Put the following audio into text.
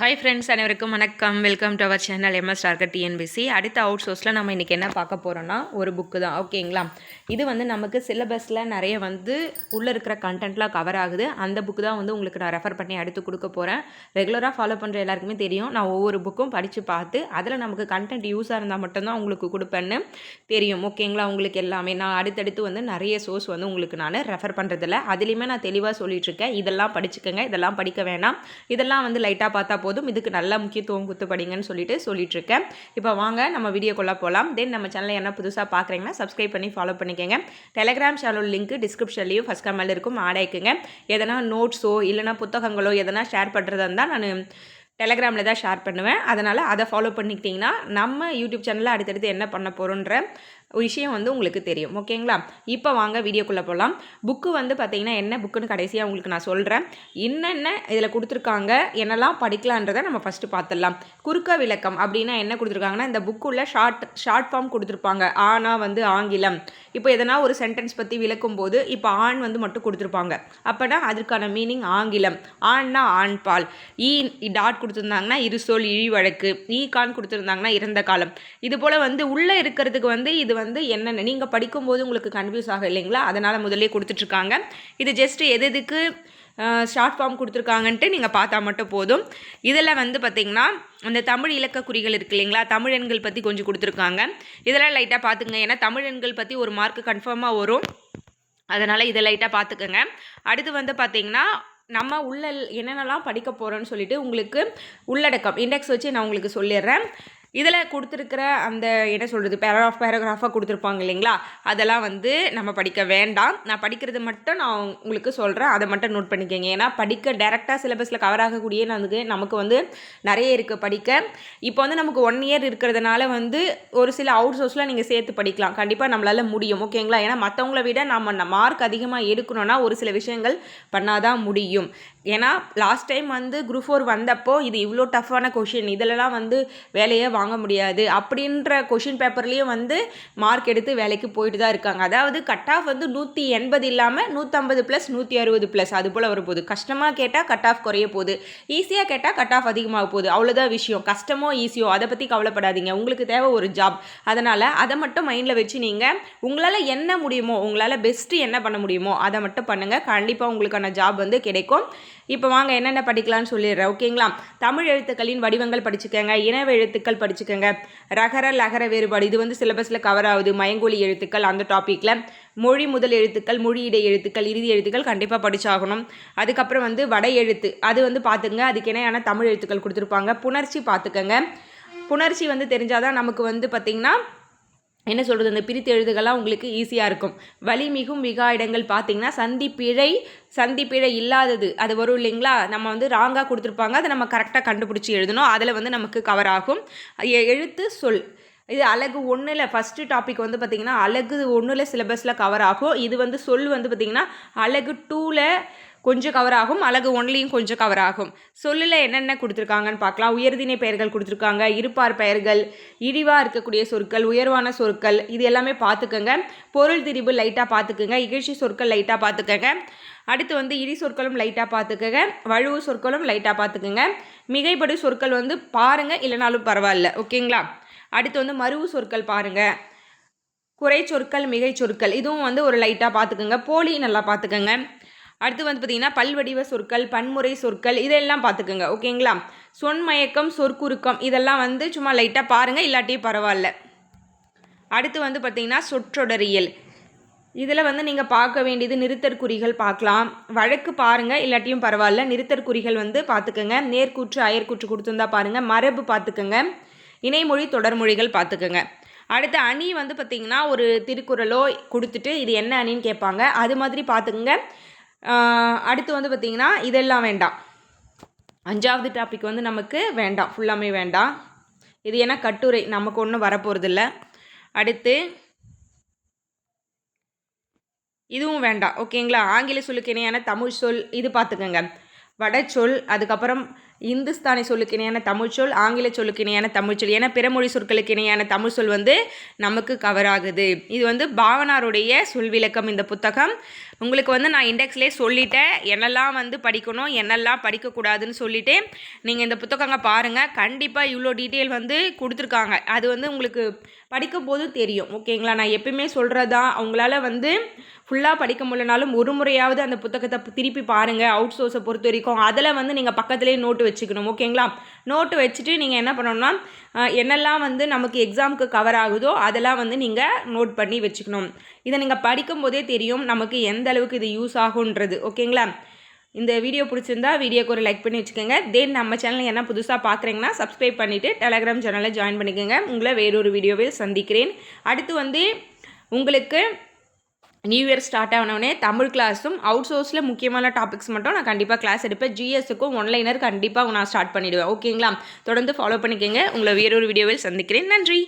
Hi friends அனைவருக்கும் வணக்கம். Welcome to our channel MS target TNPSC அடுத்த அவுட் சோர்ஸில் நம்ம இன்றைக்கி என்ன பார்க்க போகிறோன்னா ஒரு புக்கு தான். ஓகேங்களா இது வந்து நமக்கு சிலபஸில் நிறைய வந்து உள்ளே இருக்கிற கண்டென்ட்லாம் கவர் ஆகுது. அந்த புக்கு தான் வந்து உங்களுக்கு நான் ரெஃபர் பண்ணி அடுத்து கொடுக்க போகிறேன் ரெகுலராக ஃபாலோ பண்ணுற எல்லாருக்குமே தெரியும். நான் ஒவ்வொரு புக்கும் படித்து பார்த்து அதில் நமக்கு கண்டென்ட் யூஸாக இருந்தால் மட்டும்தான் உங்களுக்கு கொடுப்பேன்னு தெரியும். ஓகேங்களா உங்களுக்கு எல்லாமே. நான் அடுத்தடுத்து வந்து நிறைய சோர்ஸ் வந்து உங்களுக்கு நான் ரெஃபர் பண்ணுறதில்ல அதுலேயுமே நான் தெளிவாக சொல்லிகிட்ருக்கேன் இதெல்லாம் படிச்சுக்கோங்க. இதெல்லாம் படிக்க வேணாம். இதெல்லாம் வந்து லைட்டாக பார்த்தா போதும். இதுக்கு நல்ல முக்கியத்துவம் கொடுத்து படிங்கன்னு சொல்லிட்டு சொல்லிட்டு இருக்கேன் இப்போ வாங்க நம்ம வீடியோக்குள்ளே போகலாம் தென் நம்ம சேனலை என்ன புதுசாக பார்க்குறீங்கன்னா சப்ஸ்கிரைப் பண்ணி ஃபாலோ பண்ணிக்கோங்க. டெலிகிராம் சேனல் லிங்க் டிஸ்கிரிப்ஷன்லேயும் ஃபஸ்ட் கமெண்ட் இருக்கும். ஆட் ஆயிக்குங்க. எதனா நோட்ஸோ இல்லைனா புத்தகங்களோ எதனா ஷேர் பண்ணுறதா இருந்தால் நான் டெலகிராமில் தான் ஷேர் பண்ணுவேன். அதனால் அதை ஃபாலோ பண்ணிக்கிட்டிங்கன்னா நம்ம யூடியூப் சேனலில் அடுத்தடுத்து என்ன பண்ண போகிறோன்ற விஷயம் வந்து உங்களுக்கு தெரியும். ஓகேங்களா? இப்போ வாங்க வீடியோக்குள்ளே போகலாம் புக்கு வந்து பார்த்தீங்கன்னா என்ன புக்குன்னு கடைசியாக உங்களுக்கு நான் சொல்கிறேன் என்னென்ன இதில் கொடுத்துருக்காங்க என்னெல்லாம் படிக்கலான்றதை நம்ம ஃபஸ்ட்டு பார்த்துடலாம் குறுக்க விளக்கம் அப்படின்னா என்ன கொடுத்துருக்காங்கன்னா இந்த புக்குள்ள ஷார்ட் ஷார்ட் ஃபார்ம் கொடுத்துருப்பாங்க. ஆனால் வந்து ஆங்கிலம். இப்போ எதனா ஒரு சென்டென்ஸ் பற்றி விளக்கும் போது இப்போ ஆண் வந்து மட்டும் கொடுத்துருப்பாங்க. அப்போனா அதுக்கான மீனிங் ஆங்கிலம். ஆண்னா ஆண் பால் ஈ டாட் கொடுத்துருந்தாங்கன்னா இருசோல் இழி வழக்கு. ஈ கான் கொடுத்துருந்தாங்கன்னா இறந்த காலம். இது போல் வந்து உள்ளே இருக்கிறதுக்கு வந்து இது வந்து என்னென்ன நீங்கள் படிக்கும்போது உங்களுக்கு கன்ஃபியூஸ் ஆகும் இல்லைங்களா? அதனால் முதல்லே கொடுத்துட்ருக்காங்க. இது ஜஸ்ட் எது எதுக்கு ஷார்ட் ஃபார்ம் கொடுத்துருக்காங்கன்ட்டு நீங்கள் பார்த்தா மட்டும் போதும். இதில் வந்து பார்த்திங்கன்னா அந்த தமிழ் இலக்க குறிகள் இருக்கு இல்லைங்களா? தமிழெண்கள் பற்றி கொஞ்சம் கொடுத்துருக்காங்க. இதெல்லாம் லைட்டாக பார்த்துங்க ஏன்னா தமிழெண்கள் பற்றி ஒரு மார்க் கன்ஃபார்மாக வரும். அதனால் இதை லைட்டாக பார்த்துக்கோங்க அடுத்து வந்து பார்த்திங்கன்னா நம்ம உள்ள என்னென்னலாம் படிக்க போகிறோன்னு சொல்லிட்டு உங்களுக்கு உள்ளடக்கம் இண்டெக்ஸ் வச்சு நான் உங்களுக்கு சொல்லிடுறேன். இதில் கொடுத்துருக்கிற அந்த என்ன சொல்கிறது பேராகிராஃப் பேராகிராஃபாக கொடுத்துருப்பாங்க இல்லைங்களா? அதெல்லாம் வந்து நம்ம படிக்க வேண்டாம். நான் படிக்கிறது மட்டும் நான் உங்களுக்கு சொல்கிறேன் அதை மட்டும் நோட் பண்ணிக்கோங்க. ஏன்னா படிக்க டேரெக்டாக சிலபஸில் கவர் ஆகக்கூடிய நமக்கு நமக்கு வந்து நிறைய இருக்குது படிக்க. இப்போ வந்து நமக்கு ஒன் இயர் இருக்கிறதுனால வந்து ஒரு சில அவுட் சோர்ஸில் நீங்கள் சேர்த்து படிக்கலாம். கண்டிப்பாக நம்மளால் முடியும். ஓகேங்களா ஏன்னா மற்றவங்கள விட நம்ம மார்க் அதிகமாக எடுக்கணும்னா ஒரு சில விஷயங்கள் பண்ணாதான் முடியும். ஏன்னா லாஸ்ட் டைம் வந்து குரூப் ஃபோர் வந்தப்போ இது இவ்வளோ டஃப்பான கொஷின் இதிலலாம் வந்து வேலையே வாங்க முடியாது. அப்படின்ற கொஷின் பேப்பர்லேயும் வந்து மார்க் எடுத்து வேலைக்கு போயிட்டு தான் இருக்காங்க. அதாவது கட் ஆஃப் வந்து நூற்றி எண்பது இல்லாமல் நூற்றம்பது ப்ளஸ் நூற்றி அறுபது ப்ளஸ் அது போல் வரப்போகுது. கஷ்டமாக கேட்டால் கட் ஆஃப் குறைய போகுது. ஈஸியாக கேட்டால் கட் ஆஃப் அதிகமாக போகுது. அவ்வளோதான் விஷயம். கஷ்டமோ ஈஸியோ அதை பற்றி கவலைப்படாதீங்க. உங்களுக்கு தேவை ஒரு ஜாப் அதனால் அதை மட்டும் மைண்டில் வச்சு நீங்கள் உங்களால் என்ன முடியுமோ உங்களால் பெஸ்ட்டு என்ன பண்ண முடியுமோ அதை மட்டும் பண்ணுங்கள் கண்டிப்பாக உங்களுக்கான ஜாப் வந்து கிடைக்கும். இப்போ வாங்க என்னென்ன படிக்கலாம்னு சொல்லிடுறேன் ஓகேங்களா? தமிழ் எழுத்துக்களின் வடிவங்கள் படிச்சுக்கோங்க இனவ எழுத்துக்கள் படிச்சுக்கோங்க. ரகர லகர வேறுபாடு இது வந்து சிலபஸில் கவர் ஆகுது. மயங்கொலி எழுத்துக்கள் அந்த டாப்பிக்கில் மொழி முதல் எழுத்துக்கள் மொழி எழுத்துக்கள் இறுதி எழுத்துக்கள் கண்டிப்பாக படிச்சாகணும். அதுக்கப்புறம் வந்து வட எழுத்து அது வந்து பார்த்துங்க அதுக்கு இணையான தமிழ் எழுத்துக்கள் கொடுத்துருப்பாங்க. புணர்ச்சி பார்த்துக்கோங்க புணர்ச்சி வந்து தெரிஞ்சாதான் நமக்கு வந்து பார்த்திங்கன்னா என்ன சொல்கிறது இந்த பிரித்து எழுதுகள்லாம் உங்களுக்கு ஈஸியாக இருக்கும். வலி மிகும் மிகா இடங்கள் பார்த்தீங்கன்னா சந்தி பிழை சந்தி பிழை இல்லாதது. அது வரும் இல்லைங்களா? நம்ம வந்து ராங்காக கொடுத்துருப்பாங்க. அதை நம்ம கரெக்டாக கண்டுபிடிச்சி எழுதணும். அதில் வந்து நமக்கு கவர் ஆகும். எழுத்து சொல். இது அழகு ஒன்றில் ஃபஸ்ட்டு டாபிக் வந்து பார்த்திங்கன்னா அழகு ஒன்றில் சிலபஸில் கவர் ஆகும். இது வந்து சொல் வந்து பார்த்திங்கன்னா அழகு டூவில் கொஞ்சம் கவர் ஆகும். அழகு ஒன்லையும் கொஞ்சம் கவர் ஆகும். சொல்லில் என்னென்ன கொடுத்துருக்காங்கன்னு பார்க்கலாம். உயர்தினை பெயர்கள் கொடுத்துருக்காங்க. இருப்பார் பெயர்கள் இழிவாக இருக்கக்கூடிய சொற்கள் உயர்வான சொற்கள் இது எல்லாமே பார்த்துக்கோங்க. பொருள் திரிபு லைட்டாக பார்த்துக்கோங்க. இகழ்ச்சி சொற்கள் லைட்டாக பார்த்துக்கோங்க. அடுத்து வந்து இடி சொற்களும் லைட்டாக பார்த்துக்கோங்க. வழுவு சொற்களும் லைட்டாக பார்த்துக்கோங்க. மிகைப்படு சொற்கள் வந்து பாருங்கள் இல்லைனாலும் பரவாயில்ல. ஓகேங்களா? அடுத்து வந்து மருவு சொற்கள் பாருங்கள் குறை சொற்கள் மிகை சொற்கள் இதுவும் வந்து ஒரு லைட்டாக பார்த்துக்கோங்க. போலி நல்லா பார்த்துக்கோங்க. அடுத்து வந்து பார்த்திங்கன்னா பல்வடிவ சொற்கள் பன்முறை சொற்கள் இதெல்லாம் பார்த்துக்குங்க ஓகேங்களா? சொன்மயக்கம் சொற்குறுக்கம் இதெல்லாம் வந்து சும்மா லைட்டாக பாருங்கள் இல்லாட்டியும் பரவாயில்ல. அடுத்து வந்து பார்த்திங்கன்னா சொற்றொடரியல். இதில் வந்து நீங்கள் பார்க்க வேண்டியது நிறுத்தற்குறிகள் பார்க்கலாம். வழக்கு பாருங்கள் இல்லாட்டியும் பரவாயில்ல. நிறுத்தற்குறிகள் வந்து பார்த்துக்கோங்க. நேர்கூற்று அயற்கூற்று கொடுத்துருந்தா பாருங்கள் மரபு பார்த்துக்கோங்க. இணைமொழி தொடர்மொழிகள் பார்த்துக்கோங்க. அடுத்த அணி வந்து பார்த்திங்கன்னா ஒரு திருக்குறளோ கொடுத்துட்டு இது என்ன அணின்னு கேட்பாங்க. அது மாதிரி பார்த்துக்குங்க. அடுத்து வந்து பார்த்திங்கன்னா இதெல்லாம் வேண்டாம். அஞ்சாவது டாபிக் வந்து நமக்கு வேண்டாம். ஃபுல்லாமே வேண்டாம். இது ஏன்னா கட்டுரை. நமக்கு ஒன்றும் வரப்போகிறதில்ல அடுத்து இதுவும் வேண்டாம். ஓகேங்களா ஆங்கில சொல்லுக்கு இணையான தமிழ் சொல் இது பார்த்துக்கோங்க. வடச்சொல் அதுக்கப்புறம் இந்துஸ்தானி சொல்லுக்கு இணையான தமிழ் சொல் ஆங்கில சொல்லுக்கு இணையான தமிழ் சொல். ஏன்னா பிறமொழி சொற்களுக்கு இணையான தமிழ் சொல் வந்து நமக்கு கவர் ஆகுது. இது வந்து பாவனாருடைய சொல் விளக்கம் இந்த புத்தகம் உங்களுக்கு வந்து நான் இண்டெக்ஸ்லேயே சொல்லிட்டேன். என்னெல்லாம் வந்து படிக்கணும் என்னெல்லாம் படிக்கக்கூடாதுன்னு சொல்லிட்டு நீங்கள் இந்த புத்தகங்க பாருங்கள் கண்டிப்பாக இவ்வளோ டீட்டெயில் வந்து கொடுத்துருக்காங்க. அது வந்து உங்களுக்கு படிக்கும் போது தெரியும். ஓகேங்களா? நான் எப்பயுமே சொல்கிறதா அவங்களால வந்து ஃபுல்லாக படிக்க முடியலனாலும் ஒரு முறையாவது அந்த புத்தகத்தை திருப்பி பாருங்கள் அவுட் சோர்ஸை பொறுத்த வரைக்கும். அதில் வந்து நீங்கள் பக்கத்துலேயே நோட்டு வச்சுக்கணும். ஓகேங்களா? நோட்டு வச்சுட்டு நீங்கள் என்ன பண்ணணும்னா என்னெல்லாம் வந்து நமக்கு எக்ஸாமுக்கு கவர் ஆகுதோ அதெல்லாம் வந்து நீங்கள் நோட் பண்ணி வச்சுக்கணும். இதை நீங்கள் படிக்கும் போதே தெரியும். நமக்கு எந்த அளவுக்கு இது யூஸ் ஆகுன்றது ஓகேங்களா இந்த வீடியோ பிடிச்சிருந்தா வீடியோக்கு ஒரு லைக் பண்ணி வச்சுக்கோங்க. தென் நம்ம சேனல் என்ன புதுசாக பார்க்குறீங்கன்னா சப்ஸ்கிரைப் பண்ணிவிட்டு டெலகிராம் சேனலில் ஜாயின் பண்ணிக்கோங்க. உங்களை வேறொரு வீடியோவில் சந்திக்கிறேன். அடுத்து வந்து உங்களுக்கு நியூ இயர் ஸ்டார்ட் ஆனவுடனே தமிழ் கிளாஸும் அவுட் சோர்ஸில் முக்கியமான டாபிக்ஸ் மட்டும் நான் கண்டிப்பாக கிளாஸ் எடுப்பேன். ஜிஎஸ்க்கும் ஒன்லைனர் கண்டிப்பாக நான் ஸ்டார்ட் பண்ணிவிடுவேன் ஓகேங்களா தொடர்ந்து ஃபாலோ பண்ணிக்கோங்க. உங்களை வேறொரு வீடியோவில் சந்திக்கிறேன். நன்றி!